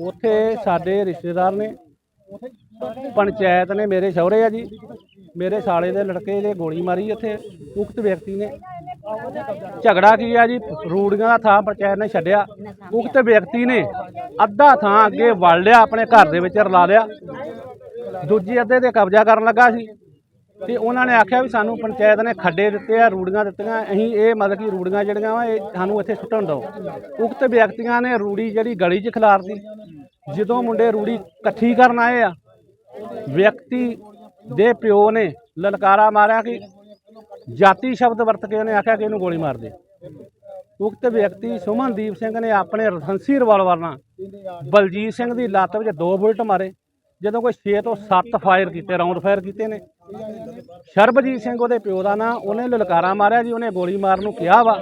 ਉੱਥੇ ਸਾਡੇ ਰਿਸ਼ਤੇਦਾਰ ਨੇ, ਪੰਚਾਇਤ ਨੇ ਮੇਰੇ ਸਹੁਰੇ ਆ ਜੀ, ਮੇਰੇ ਸਾਲੇ ਦੇ ਲੜਕੇ ਦੇ ਗੋਲੀ ਮਾਰੀ ਉੱਥੇ ਉਕਤ ਵਿਅਕਤੀ ਨੇ। ਝਗੜਾ ਕੀ ਆ ਜੀ? ਰੂੜੀਆਂ ਦਾ ਥਾਂ ਪੰਚਾਇਤ ਨੇ ਛੱਡਿਆ, ਉਕਤ ਵਿਅਕਤੀ ਨੇ ਅੱਧਾ ਥਾਂ ਅੱਗੇ ਵੜ ਲਿਆ, ਆਪਣੇ ਘਰ ਦੇ ਵਿੱਚ ਰਲਾ ਲਿਆ। ਦੂਜੀ ਅੱਧੇ ਤੇ ਕਬਜ਼ਾ ਕਰਨ ਲੱਗਾ ਸੀ। ਤੇ ਉਹਨਾਂ ਨੇ ਆਖਿਆ ਵੀ ਸਾਨੂੰ ਪੰਚਾਇਤ ਨੇ ਖੱਡੇ ਦਿੱਤੇ ਆ, ਰੂੜੀਆਂ ਦਿੱਤੀਆਂ, ਅਸੀਂ ਇਹ ਮਤਲਬ ਕਿ ਰੂੜੀਆਂ ਜਿਹੜੀਆਂ ਵਾ, ਇਹ ਸਾਨੂੰ ਇੱਥੇ ਸੁੱਟਣ ਦਿਓ। ਉਕਤ ਵਿਅਕਤੀਆਂ ਨੇ ਰੂੜੀ ਜਿਹੜੀ ਗਲੀ 'ਚ ਖਿਲਾਰਤੀ। ਜਦੋਂ ਮੁੰਡੇ ਰੂੜੀ ਇਕੱਠੀ ਕਰਨ ਆਏ ਆ, ਵਿਅਕਤੀ ਦੇ ਪਿਓ ਨੇ ਲਲਕਾਰਾ ਮਾਰਿਆ ਕਿ ਜਾਤੀ ਸ਼ਬਦ ਵਰਤ ਕੇ ਉਹਨੇ ਆਖਿਆ ਕਿ ਇਹਨੂੰ ਗੋਲੀ ਮਾਰ ਦੇ। ਉਕਤ ਵਿਅਕਤੀ ਸੁਮਨਦੀਪ ਸਿੰਘ ਨੇ ਆਪਣੇ ਰਸੰਸੀ ਰਿਵਾਲਵਰ ਨਾਲ ਬਲਜੀਤ ਸਿੰਘ ਦੀ ਲੱਤ ਵਿੱਚ ਦੋ ਬੁਲਟ ਮਾਰੇ। ਜਦੋਂ ਕੋਈ 6 ਤੋਂ 7 ਫਾਇਰ ਕੀਤੇ ਰਾਉਂਡ ਫਾਇਰ ਕੀਤੇ ਨੇ। ਸ਼ਰਬਜੀਤ ਸਿੰਘ ਉਹਦੇ ਪਿਓ ਦਾ ਨਾਂ, ਉਹਨੇ ਲਲਕਾਰਾ ਮਾਰਿਆ ਜੀ, ਉਹਨੇ ਗੋਲੀ ਮਾਰਨ ਨੂੰ ਕਿਹਾ ਵਾ।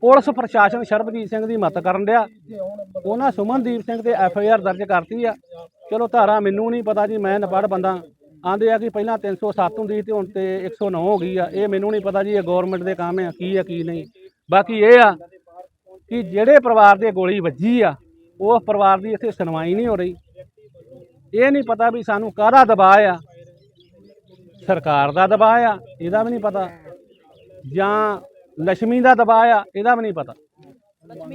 ਪੁਲਿਸ ਪ੍ਰਸ਼ਾਸਨ ਸ਼ਰਬਜੀਤ ਸਿੰਘ ਦੀ ਮਦਦ ਕਰਨ ਡਿਆ। ਉਹਨਾਂ ਸੁਮਨਦੀਪ ਸਿੰਘ ਤੇ ਐਫ ਆਈ ਆਰ ਦਰਜ ਕਰਤੀ ਆ। ਚਲੋ ਧਾਰਾ ਮੈਨੂੰ ਨਹੀਂ ਪਤਾ ਜੀ, ਮੈਂ ਨਪੜ ਬੰਦਾ। ਆਂਦੇ ਆ ਕਿ ਪਹਿਲਾਂ 307 ਹੁੰਦੀ ਸੀ ਤੇ ਹੁਣ ਤੇ 109 ਹੋ ਗਈ ਆ। ਇਹ ਮੈਨੂੰ ਨਹੀਂ ਪਤਾ ਜੀ, ਇਹ ਗਵਰਨਮੈਂਟ ਦੇ ਕੰਮ ਆ, ਕੀ ਆ, ਕੀ ਨਹੀਂ। ਬਾਕੀ ਇਹ ਆ ਕਿ ਜਿਹੜੇ ਪਰਿਵਾਰ ਦੇ ਗੋਲੀ ਵੱਜੀ ਆ, ਉਹ ਪਰਿਵਾਰ ਦੀ ਇੱਥੇ ਸੁਣਵਾਈ ਨਹੀਂ ਹੋ ਰਹੀ। ਇਹ ਨਹੀਂ ਪਤਾ ਵੀ ਸਾਨੂੰ ਕਾਹਦਾ ਦਬਾਅ ਆ। ਸਰਕਾਰ ਦਾ ਦਬਾਅ ਆ, ਇਹਦਾ ਵੀ ਨਹੀਂ ਪਤਾ। ਜਾਂ ਲక్ష్ਮੀ ਦਾ ਦਬਾਅ ਆ, ਇਹਦਾ ਵੀ ਨਹੀਂ ਪਤਾ।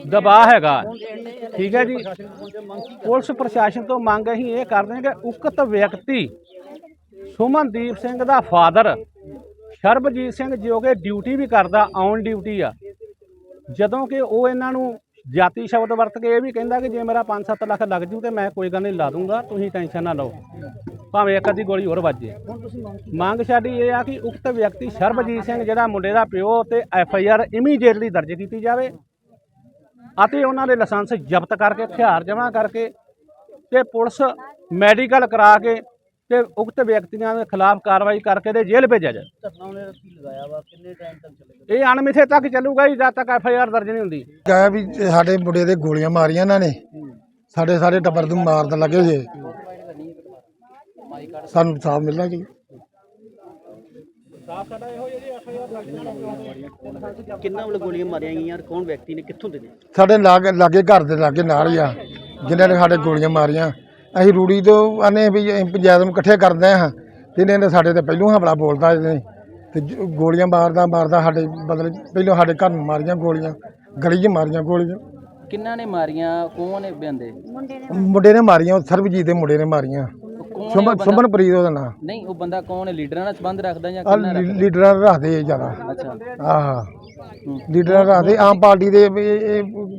ਦਬਾਅ ਹੈਗਾ। ਠੀਕ ਹੈ ਜੀ। ਪੁਲਿਸ ਪ੍ਰਸ਼ਾਸਨ ਤੋਂ ਮੰਗ ਅਸੀਂ ਇਹ ਕਰਦੇ ਹਾਂ ਕਿ ਉਕਤ ਵਿਅਕਤੀ ਸੁਮਨਦੀਪ ਸਿੰਘ ਦਾ ਫਾਦਰ ਸ਼ਰਬਜੀਤ ਸਿੰਘ ਜੋ ਕਿ ਡਿਊਟੀ ਵੀ ਕਰਦਾ ਔਨ ਡਿਊਟੀ ਆ। ਜਦੋਂ ਕਿ ਉਹ ਇਹਨਾਂ ਨੂੰ ਜਾਤੀ ਸ਼ਬਦ ਵਰਤ ਕੇ ਇਹ ਵੀ ਕਹਿੰਦਾ ਕਿ ਜੇ ਮੇਰਾ 5-7 ਲੱਖ ਲੱਗ ਜੂ ਤੇ ਮੈਂ ਕੋਈ ਗੱਲ ਨਹੀਂ ਲਾ ਦੂੰਗਾ ਤੁਸੀਂ ਟੈਨਸ਼ਨ ਨਾ ਲਓ। ਭਾਵੇਂ ਇੱਕ ਅੱਧੀ ਗੋਲੀ ਹੋਰ ਵੱਜੇ ਮੰਗ ਸਾਡੀ ਇਹ ਆ ਕਿ ਉਕਤ ਵਿਅਕਤੀ ਸ਼ਰਬਜੀਤ ਸਿੰਘ ਜਿਹੜਾ ਮੁੰਡੇ ਦਾ ਪਿਓ ਤੇ ਐਫ ਆਈ ਆਰ ਇਮੀਡੀਏਟਲੀ ਦਰਜ ਕੀਤੀ ਜਾਵੇ ਅਤੇ ਉਹਨਾਂ ਦੇ ਲਾਇਸੈਂਸ ਜ਼ਬਤ ਕਰਕੇ ਹਥਿਆਰ ਜਮ੍ਹਾਂ ਕਰਕੇ ਤੇ ਪੁਲਿਸ ਮੈਡੀਕਲ ਕਰਾ ਕੇ ਤੇ ਉਕਤ ਵਿਅਕਤੀਆਂ ਦੇ ਖਿਲਾਫ ਕਾਰਵਾਈ ਕਰਕੇ ਤੇ ਜੇਲ੍ਹ ਭੇਜਿਆ ਜਾਏ। ਇਹ ਅਣਮਿੱਥੇ ਤੱਕ ਚੱਲੂਗਾ ਜੀ ਜਦ ਤੱਕ ਐਫ ਆਈ ਆਰ ਦਰਜ ਨਹੀਂ ਹੁੰਦੀ। ਕਹਾਂ ਵੀ ਸਾਡੇ ਮੁੰਡੇ ਦੇ ਗੋਲੀਆਂ ਮਾਰੀਆਂ ਇਹਨਾਂ ਨੇ। ਸਾਡੇ ਸਾਰੇ ਟੱਬਰ ਨੂੰ ਮਾਰਨ ਲੱਗੇ ਜੇ। ਸਾਨੂੰ ਸਾਫ਼ ਮਿਲਣਾ ਜੀ। ਕਿੰਨਾ ਵੱਲ ਗੋਲੀਆਂ ਮਾਰੀਆਂ ਗਈਆਂ ਕੌਣ ਵਿਅਕਤੀ ਨੇ ਕਿੱਥੋਂ ਦੇ ਨੇ? ਸਾਡੇ ਲਾਗੇ ਲਾਗੇ ਘਰ ਦੇ ਲਾਗੇ ਨਾਲ ਹੀ ਆ ਜਿਨ੍ਹਾਂ ਨੇ ਸਾਡੇ ਗੋਲੀਆਂ ਮਾਰੀਆਂ। ਅਸੀਂ ਰੂੜੀ ਤੋਂ ਆਨੇ ਵੀ ਪੰਚਾਇਤ ਇਕੱਠੇ ਕਰਦੇ ਹਾਂ ਤੇ ਇਹਨਾਂ ਨੇ ਸਾਡੇ ਤੇ ਪਹਿਲੋਂ ਹਮਲਾ ਬੋਲਦਾ ਇਹਨੇ। ਤੇ ਗੋਲੀਆਂ ਮਾਰਦਾ ਮਾਰਦਾ ਸਾਡੇ ਬਦਲੇ ਪਹਿਲੋਂ ਸਾਡੇ ਘਰ ਨੂੰ ਮਾਰੀਆਂ ਗੋਲੀਆਂ ਗਲੀ 'ਚ ਮਾਰੀਆਂ ਗੋਲੀਆਂ। ਕਿੰਨਾ ਨੇ ਮਾਰੀਆਂ? ਕੌਣ ਨੇ ਬੰਦੇ? ਮੁੰਡੇ ਨੇ ਮਾਰੀਆਂ। ਸਰਬਜੀਤ ਦੇ ਮੁੰਡੇ ਨੇ ਮਾਰੀਆਂ। ਸੁਮਨ ਸੁਮਨਪ੍ਰੀਤ ਉਹਦਾ ਨਾਂ। ਨਹੀਂ ਉਹ ਬੰਦਾ ਕੌਣ ਹੈ? ਲੀਡਰਾਂ ਨਾਲ ਸੰਬੰਧ ਰੱਖਦਾ ਜਾਂ ਕਿੰਨਾ ਰੱਖਦਾ? ਲੀਡਰਾਂ ਨੂੰ ਰੱਖਦੇ ਜ਼ਿਆਦਾ। ਅੱਛਾ। ਆਹ। ਲੀਡਰਾਂ ਨੂੰ ਰੱਖਦੇ ਆਮ ਪਾਰਟੀ ਦੇ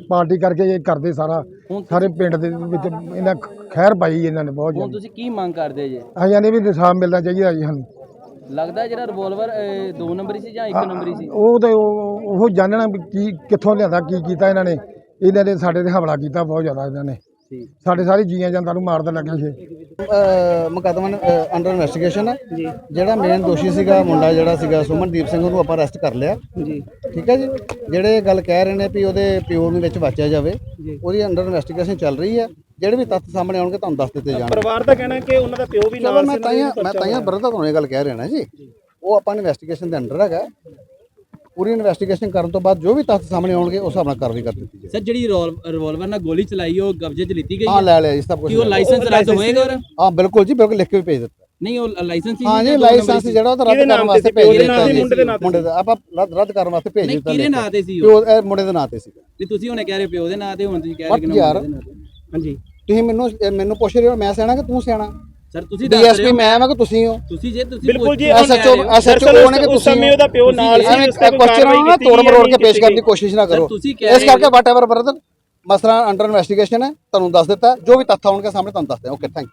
ਪਾਰਟੀ ਕਰਕੇ ਇਹ ਕਰਦੇ ਸਾਰਾ। ਸਾਰੇ ਪਿੰਡ ਦੇ ਵਿੱਚ ਇਹਨਾਂ ਖੈਰ ਪਾਈ ਇਹਨਾਂ ਨੇ ਬਹੁਤ ਹੁਣ ਜ਼ਿਆਦਾ। ਤੁਸੀਂ ਕੀ ਮੰਗ ਕਰਦੇ ਜੇ? ਅਸੀਂ ਨੇ ਵੀ ਇਨਸਾਫ ਮਿਲਣਾ ਚਾਹੀਦਾ ਜੀ ਸਾਨੂੰ। ਲੱਗਦਾ ਜਿਹੜਾ ਰਿਵੋਲਵਰ ਦੋ ਨੰਬਰੀ ਸੀ ਜਾਂ ਇੱਕ ਨੰਬਰੀ ਸੀ? ਉਹ ਤੇ ਉਹ ਉਹ ਜਾਣਨਾ ਵੀ ਕੀ ਕਿੱਥੋਂ ਲਿਆਂਦਾ ਕੀ ਕੀਤਾ ਇਹਨਾਂ ਨੇ। ਇਹਨਾਂ ਨੇ ਸਾਡੇ ਤੇ ਹਮਲਾ ਕੀਤਾ ਬਹੁਤ ਜ਼ਿਆਦਾ ਇਹਨਾਂ ਨੇ। ਸਾਡੇ ਸਾਰੇ ਜੀਆਂ ਜਾਂਦਾਂ ਨੂੰ ਮਾਰਨ ਲੱਗੇ ਸੀ। ਮੁਕੱਦਮਾ ਅੰਡਰ ਇਨਵੈਸਟੀਗੇਸ਼ਨ ਹੈ ਜਿਹੜਾ ਮੇਨ ਦੋਸ਼ੀ ਸੀਗਾ ਮੁੰਡਾ ਜਿਹੜਾ ਸੀਗਾ ਸੁਮਨਦੀਪ ਸਿੰਘ ਉਹਨੂੰ ਆਪਾਂ ਅਰੈਸਟ ਕਰ ਲਿਆ। ਜੀ। ਠੀਕ ਹੈ ਜੀ? ਜਿਹੜੇ ਗੱਲ ਕਹਿ ਰਹੇ ਨੇ ਵੀ ਉਹਦੇ ਪਿਓ ਨੂੰ ਵਿੱਚ ਵਾਚਿਆ ਜਾਵੇ ਉਹਦੀ ਅੰਡਰ ਇਨਵੈਸਟੀਗੇਸ਼ਨ ਚੱਲ ਰਹੀ ਹੈ ਜਿਹੜੇ ਵੀ ਤੱਥ ਸਾਹਮਣੇ ਆਉਣਗੇ ਤੁਹਾਨੂੰ ਦੱਸ ਦਿੱਤੇ ਜਾਣਗੇ। ਪਰਿਵਾਰ ਦਾ ਕਹਿਣਾ ਕਿ ਉਹਨਾਂ ਦਾ ਪਿਓ ਵੀ ਚਲੋ ਮੈਂ ਤਾਈਆਂ ਮੈਂ ਤਾਈਆਂ ਬਰਦਾ ਤੁਹਾਨੂੰ ਇਹ ਗੱਲ ਕਹਿ ਰਿਹਾ ਨਾ ਜੀ। ਉਹ ਆਪਾਂ ਇਨਵੈਸਟੀਗੇਸ਼ਨ ਦੇ ਅੰਡਰ ਹੈਗਾ। ਪੂਰੀ ਇਨਵੈਸਟੀਗੇਸ਼ਨ ਕਰਨ ਤੋਂ ਬਾਅਦ ਜੋ ਵੀ ਤੱਥ ਸਾਹਮਣੇ ਆਉਣਗੇ ਉਸ ਹਿਸਾਬ ਨਾਲ ਕਾਰਵਾਈ ਕਰ ਦਿੱਤੀ ਜਾਏਗੀ। ਸਰ ਜਿਹੜੀ ਰਿਵਾਲਵਰ ਨਾਲ ਗੋਲੀ ਚਲਾਈ ਉਹ ਕਬਜ਼ੇ 'ਚ ਲਿੱਤੀ ਗਈ ਹਾਂ ਲੈ ਲਿਆ ਜੀ ਸਭ ਕੁਝ ਕੀ ਉਹ ਲਾਇਸੈਂਸ ਰੱਦ ਹੋਏਗਾ ਔਰ ਹਾਂ ਬਿਲਕੁਲ ਜੀ ਬਿਲਕੁਲ ਲਿਖ ਕੇ ਵੀ ਭੇਜ ਦਿੱਤਾ। ਨਹੀਂ ਉਹ ਲਾਇਸੈਂਸ ਹੀ ਹਾਂ ਨਹੀਂ ਜੀ ਲਾਇਸੈਂਸ। ਜਿਹੜਾ ਉਹ ਤਾਂ ਰੱਦ ਕਰਨ ਵਾਸਤੇ ਭੇਜ ਕਿਹਦੇ ਦਿੱਤਾ। ਮੁੰਡੇ ਦੇ ਨਾਂ ਤੇ? ਆਪਾਂ ਰੱਦ ਕਰਨ ਵਾਸਤੇ ਭੇਜ ਨਹੀਂ ਦਿੱਤਾ ਕਿਹਦੇ ਲਿਖ ਨਾਂ ਤੇ ਸੀ। ਉਹ? ਉਹ ਇਹ ਮੁੰਡੇ ਦੇ ਨਾਂ ਤੇ ਸੀ ਨਹੀਂ ਤੁਸੀਂ ਹੁਣੇ ਕਹਿ ਰਹੇ ਪਿਓ ਦੇ ਨਾਂ ਤੇ ਹੁਣ ਤੁਸੀਂ ਕਹਿ ਰਹੇ ਕਿ ਨਾ ਯਾਰ। ਮੁੰਡੇ ਦੇ ਨਾਂ ਤੇ। ਹਾਂਜੀ। ਤੁਸੀਂ ਮੈਨੂੰ ਮੈਨੂੰ ਪੁੱਛ ਰਹੇ ਹੋ ਮੈਂ ਸਿਆਣਾ ਕਿ ਤੂੰ ਸਿਆਣਾ? ਸਰ ਤੁਸੀਂ ਦੱਸ ਰਹੇ ਡੀਐਸਪੀ ਮੈਂ ਮੈਂ ਕਿ ਤੁਸੀਂ ਹੋ? ਤੁਸੀਂ ਜੇ ਤੁਸੀਂ ਬਿਲਕੁਲ ਜੀ, ਐਸਐਚਓ ਐਸਐਚਓ ਉਹਨੇ ਕਿ ਉਸ ਤੁਸੀਂ ਸਮੇਂ ਉਹਦਾ ਪਿਓ ਨਾਲ ਸੀ ਉਸ ਤੇ ਕੋਈ ਕੁਐਸਚਨ ਨਾ ਤੋੜ ਮਰੋੜ ਕੇ ਪੇਸ਼ ਕਰਨ ਦੀ ਕੋਸ਼ਿਸ਼ ਨਾ ਕਰੋ। ਤੁਸੀਂ ਕਹਿ ਇਸ ਰਹੇ ਹੋ- ਕਰਕੇ ਵਾਟ ਐਵਰ ਬ੍ਰਦਰ ਮਸਲਾ ਅੰਡਰ ਇਨਵੈਸਟੀਗੇਸ਼ਨ ਹੈ ਤੁਹਾਨੂੰ ਦੱਸ ਦਿੱਤਾ ਜੋ ਵੀ ਤੱਥ ਆਉਣਗੇ ਸਾਹਮਣੇ ਤੁਹਾਨੂੰ ਦੱਸਦੇ ਹਾਂ ਓਕੇ ਥੈਂਕ